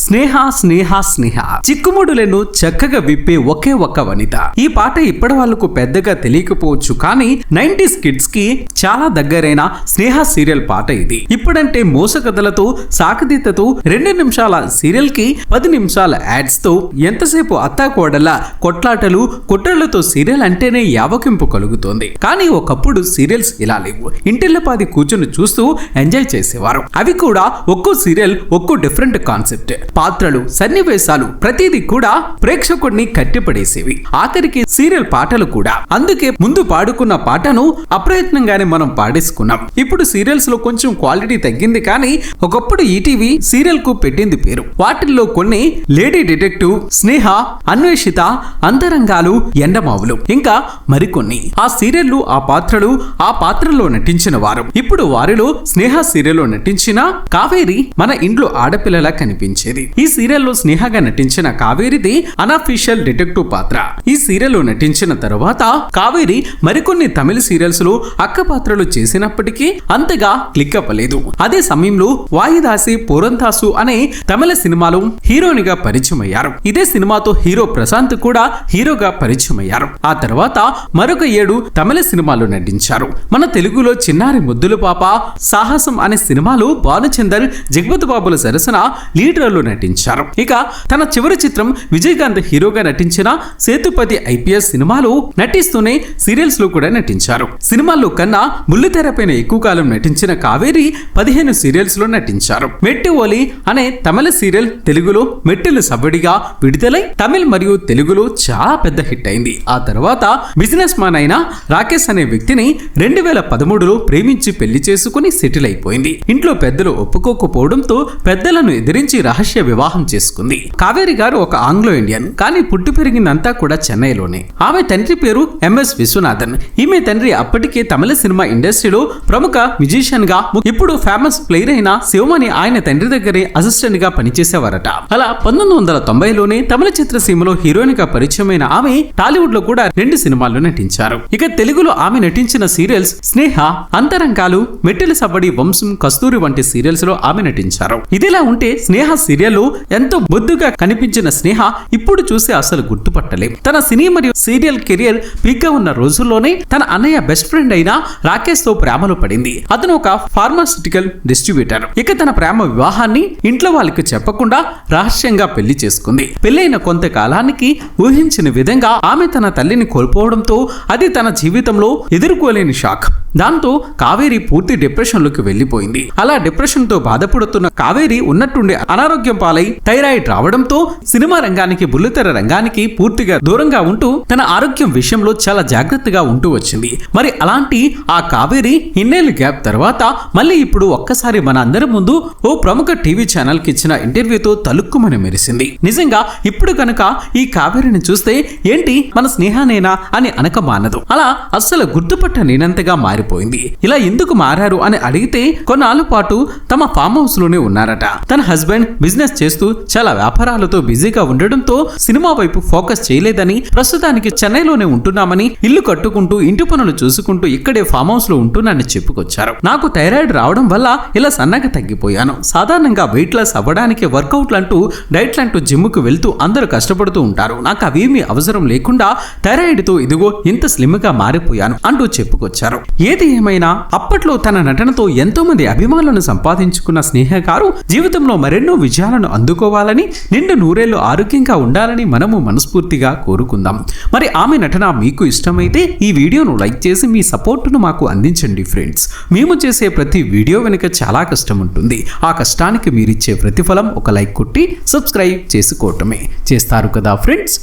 స్నేహ స్నేహ స్నేహ. చిక్కుముడులను చక్కగా విప్పే ఒకే ఒక్క వనిత. ఈ పాట ఇప్పటి వాళ్ళకు పెద్దగా తెలియకపోవచ్చు కానీ నైన్టీస్ కిడ్స్కి చాలా దగ్గరైన స్నేహ సీరియల్ పాట ఇది. ఇప్పుడంటే మోసకథలతో సాకదీతతో రెండు నిమిషాల సీరియల్కి పది నిమిషాల యాడ్స్తో ఎంతసేపు అత్తాకోడల కొట్లాటలు కుట్రలతో సీరియల్ అంటేనే యావకింపు కలుగుతోంది. కానీ ఒకప్పుడు సీరియల్స్ ఇలా లేవు. ఇంటిల్లపాది కూర్చొని చూస్తూ ఎంజాయ్ చేసేవారు. అవి కూడా ఒక్కో సీరియల్ ఒక్కో డిఫరెంట్ కాన్సెప్ట్. పాత్రలు సన్నివేశాలు ప్రతిదీ కూడా ప్రేక్షకుడిని కట్టిపడేసేవి. ఆఖరికి సీరియల్ పాటలు కూడా. అందుకే ముందు పాడుకున్న పాటను అప్రయత్నంగానే మనం పాడేసుకున్నాం. ఇప్పుడు సీరియల్స్లో కొంచెం క్వాలిటీ తగ్గింది కానీ ఒకప్పుడు ఈటీవీ సీరియల్కు పెట్టింది పేరు. వాటిల్లో కొన్ని లేడీ డిటెక్టివ్ స్నేహ అన్వేషిత అంతరంగాలు ఎండమావులు. ఇంకా మరికొన్ని. ఆ సీరియల్లు ఆ పాత్రలు ఆ పాత్రలో నటించిన వారు. ఇప్పుడు వారిలో స్నేహ సీరియల్లో నటించిన కావేరి మన ఇంట్లో ఆడపిల్లలా కనిపించేది. జరిగింది. ఈ సీరియల్లో స్నేహగా నటించిన కావేరిది అనఫీషియల్ డిటెక్టివ్ పాత్ర. ఈ సీరియల్లో నటించిన తరువాత కావేరి మరికొన్ని తమిళ సీరియల్స్లో అక్క పాత్రలు చేసినప్పటికీ అంతగా క్లిక్ అవ్వలేదు. అదే సమయంలో వాయిదాసి పూరంతాసు అనే తమిళ సినిమాలో హీరోనిగా పరిచయం అయ్యారు ఇదే సినిమాతో హీరో ప్రశాంత్ కూడా హీరోగా పరిచయం అయ్యారు ఆ తర్వాత మరొక ఏడు తమిళ సినిమాలు నటించారు. మన తెలుగులో చిన్నారి ముద్దులు పాప సాహసం అనే సినిమాలు భానుచందర్ జగపతి బాబుల సరసన లీడ్ రోల్లో నటించారు. ఇక తన చివరి చిత్రం విజయకాంత్ హీరోగా నటించిన సేతుపతి ఐపీఎస్ సినిమాలో నటిస్తూనే సీరియల్స్లో కూడా నటించారు. సినిమాల్లో కన్నా బుల్లితెరపైన ఎక్కువ కాలం నటించిన కావేరి పదిహేను సీరియల్స్లో నటించారు. మెట్టి ఓలి అనే తమిళ సీరియల్ తెలుగులో మెట్టెలు సవ్వడిగా విడుదలై తమిళ్ మరియు తెలుగులో చాలా పెద్ద హిట్ అయింది. ఆ తర్వాత బిజినెస్ మ్యాన్ అయిన రాకేష్ అనే వ్యక్తిని రెండు వేల పదమూడులో ప్రేమించి పెళ్ళి చేసుకుని సెటిల్ అయిపోయింది. ఇంట్లో పెద్దలు ఒప్పుకోకపోవడంతో పెద్దలను ఎదిరించి రహస్య వివాహం చేసుకుంది. కావేరి గారు ఒక ఆంగ్లో ఇండియన్ కానీ పుట్టి పెరిగిందంతా కూడా చెన్నైలోనే. ఆమె తండ్రి పేరు ఎంఎస్ విశ్వనాథన్. ఈమె తండ్రి అప్పటికే తమిళ సినిమా ఇండస్ట్రీలో ప్రముఖ మ్యూజిషియన్గా ఇప్పుడు ఫేమస్ ప్లేయర్ అయిన శివమణి ఆయన తండ్రి దగ్గరే అసిస్టెంట్గా పనిచేసేవారట. అలా పంతొమ్మిది వందల తొంభైలోనే తమిళ చిత్రసీమలో హీరోయిన్గా పరిచయమైన ఆమె టాలీవుడ్లో కూడా రెండు సినిమాల్లో నటించారు. ఇక తెలుగులో ఆమె నటించిన సీరియల్స్ స్నేహ అంతరంగాలు మెట్టెల సబడి వంశం కస్తూరి వంటి సీరియల్స్లో ఆమె నటించారు. ఇదిలా ఉంటే స్నేహ సీరియల్లో ఎంతో బొద్దుగా కనిపించిన స్నేహ ఇప్పుడు చూసి అసలు గుర్తుపట్టలేం. తన సినీ మరియు సీరియల్ కెరియర్ పీక్ ఉన్న రోజుల్లోనే తన అన్నయ్య బెస్ట్ ఫ్రెండ్ అయిన రాకేష్తో ప్రేమలో పడింది. అతను ఒక ఫార్మాసిటికల్ డిస్ట్రిబ్యూటర్. ఇక తన ప్రేమ వివాహాన్ని ఇంట్లో వాళ్ళకి చెప్పకుండా రహస్యంగా పెళ్ళి చేసుకుంది. పెళ్ళైన కొంతకాలానికి ఊహించిన విధంగా ఆమె తన తల్లిని కోల్పోవడంతో అది తన జీవితంలో ఎదుర్కోలేని షాక్. దాంతో కావేరి పూర్తి డిప్రెషన్లోకి అలా డిప్రెషన్తో బాధపడుతున్న కావేరి ఉన్నట్టుండి అనారోగ్యం పాలై థైరాయిడ్ రావడంతో సినిమా రంగానికి బుల్లితెర రంగానికి పూర్తిగా దూరంగా ఉంటూ తన ఆరోగ్యం విషయంలో చాలా జాగ్రత్తగా ఉంటూ వచ్చింది. మరి అలాంటి ఆ కావేరి ఇన్నేళ్ళు గ్యాప్ తర్వాత మళ్ళీ ఇప్పుడు ఒక్కసారి మన అందరి ముందు ఓ ప్రముఖ టీవీ ఛానల్కి ఇచ్చిన ఇంటర్వ్యూతో తలుక్కుమని మెరిసింది. నిజంగా ఇప్పుడు కనుక ఈ కావేరిని చూస్తే ఏంటి మన స్నేహానేనా అని అనక మానదు. అలా అస్సలు గుర్తుపట్ట నేనంతగా మారిపోయింది. ఇలా ఎందుకు మారారు అని అడిగితే కొన్నాళ్ళ పాటు తమ ఫామ్ హౌస్లోనే ఉన్నారట. తన హస్బెండ్ బిజినెస్ చేస్తూ చాలా వ్యాపారాలతో బిజీగా ఉండడంతో సినిమా వైపు ఫోకస్ చేయలేదని ప్రస్తుతానికి చెన్నైలోనే ఉంటున్నామని ఇల్లు కట్టుకుంటూ ఇంటి పనులు చూసుకుంటూ ఇక్కడే ఫామ్ హౌస్లో ఉంటున్నానని చెప్పుకొచ్చారు. నాకు థైరాయిడ్ రావడం వల్ల ఇలా సన్నగా తగ్గిపోయాను. సాధారణంగా వెయిట్ లాస్ అవ్వడానికి వర్కౌట్లు అంటూ డైట్లు అంటూ జిమ్కు వెళ్తూ అందరూ కష్టపడుతూ ఉంటారు. నాకు అవేమీ అవసరం లేకుండా థైరాయిడ్తో ఇదిగో ఇంత స్లిమ్గా మారిపోయాను అంటూ చెప్పుకొచ్చారు. ఏది ఏమైనా అప్పట్లో తన నటనతో ఎంతో మంది అభిమానులను సంపాదించుకున్న స్నేహ గారు జీవితంలో మరెన్నో విజయాలను అందుకోవాలని నిండు నూరేళ్ళు ఆరోగ్యంగా ఉండాలని మనము మనస్ఫూర్తిగా కోరుకుందాం. మరి ఆమె నటన మీకు ఇష్టమైతే ఈ వీడియోను లైక్ చేసి మీ సపోర్టును మాకు అందించండి ఫ్రెండ్స్. మేము చేసే ప్రతి వీడియో వెనుక చాలా కష్టం ఉంటుంది. ఆ కష్టానికి మీరిచ్చే ప్రతిఫలం ఒక లైక్ కొట్టి సబ్స్క్రైబ్ చేసుకోవటమే. చేస్తారు కదా ఫ్రెండ్స్?